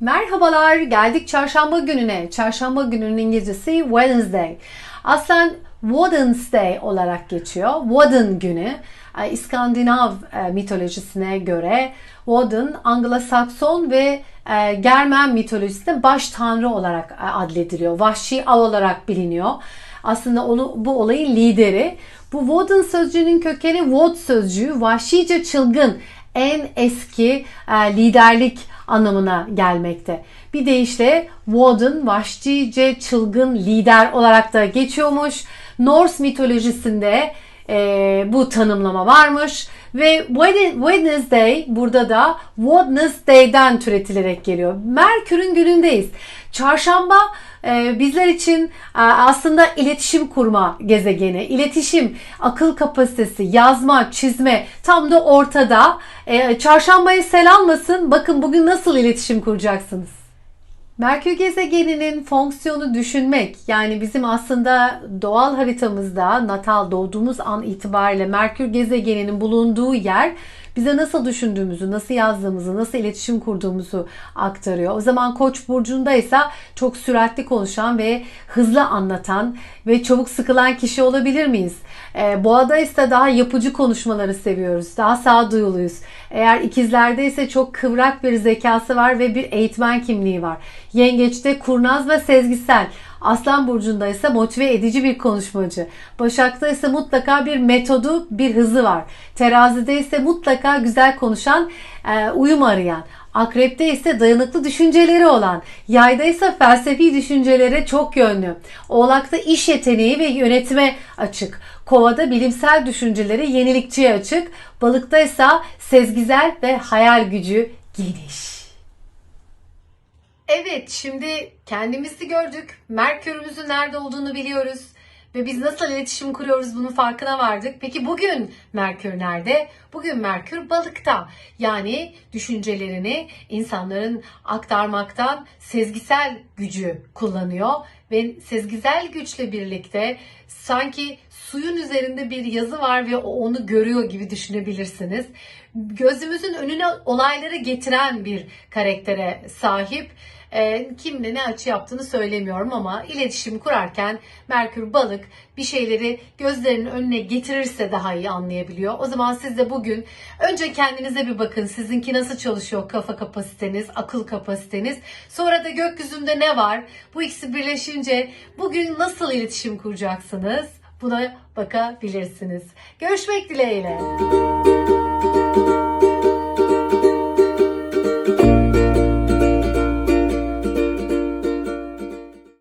Merhabalar, geldik çarşamba gününe. Çarşamba gününün İngilizcesi Wednesday. Aslen Wednesday olarak geçiyor. Woden günü. Ee, İskandinav e, mitolojisine göre Woden Anglo-Sakson ve e, Germen mitolojisinde baş tanrı olarak e, adlediliyor. Vahşi av olarak biliniyor. Aslında onu bu olayın lideri. Bu Woden sözcüğünün kökeni Wod sözcüğü vahşice çılgın en eski liderlik anlamına gelmekte. Bir deyişle Woden vahşice çılgın lider olarak da geçiyormuş. Norse mitolojisinde e, bu tanımlama varmış ve Wednesday burada da Wednesday'den türetilerek geliyor. Merkür'ün günündeyiz. Çarşamba e, bizler için e, aslında iletişim kurma gezegeni, iletişim, akıl kapasitesi, yazma, çizme tam da ortada. E, çarşambaya sel almasın. Bakın bugün nasıl iletişim kuracaksınız. Merkür gezegeninin fonksiyonu düşünmek. Yani bizim aslında doğal haritamızda natal doğduğumuz an itibariyle Merkür gezegeninin bulunduğu yer bize nasıl düşündüğümüzü, nasıl yazdığımızı, nasıl iletişim kurduğumuzu aktarıyor. O zaman Koç burcundaysa çok süratli konuşan ve hızlı anlatan ve çabuk sıkılan kişi olabilir miyiz? Ee, Boğada ise daha yapıcı konuşmaları seviyoruz. Daha sağduyuluyuz. Eğer ikizlerde ise çok kıvrak bir zekası var ve bir eğitmen kimliği var. Yengeçte kurnaz ve sezgisel. Aslan burcunda ise motive edici bir konuşmacı. Başak'ta ise mutlaka bir metodu, bir hızı var. Terazide ise mutlaka güzel konuşan, e, uyum arayan. Akrepte ise dayanıklı düşünceleri olan, yayda ise felsefi düşüncelere çok yönlü. Oğlakta iş yeteneği ve yönetime açık. Kovada bilimsel düşüncelere yenilikçiye açık. Balıkta ise sezgisel ve hayal gücü geniş. Evet, şimdi kendimizi gördük. Merkürümüzün nerede olduğunu biliyoruz. Ve biz nasıl iletişim kuruyoruz bunun farkına vardık. Peki bugün Merkür nerede? Bugün Merkür balıkta. Yani düşüncelerini insanların aktarmaktan sezgisel gücü kullanıyor. Ve sezgisel güçle birlikte sanki suyun üzerinde bir yazı var ve o onu görüyor gibi düşünebilirsiniz. Gözümüzün önüne olayları getiren bir karaktere sahip. E, kimle ne açı yaptığını söylemiyorum ama iletişim kurarken Merkür balık bir şeyleri gözlerinin önüne getirirse daha iyi anlayabiliyor. O zaman siz de bugün önce kendinize bir bakın. Sizinki nasıl çalışıyor kafa kapasiteniz, akıl kapasiteniz. Sonra da gökyüzünde ne var? Bu ikisi birleşince bugün nasıl iletişim kuracaksınız? Buna bakabilirsiniz. Görüşmek dileğiyle.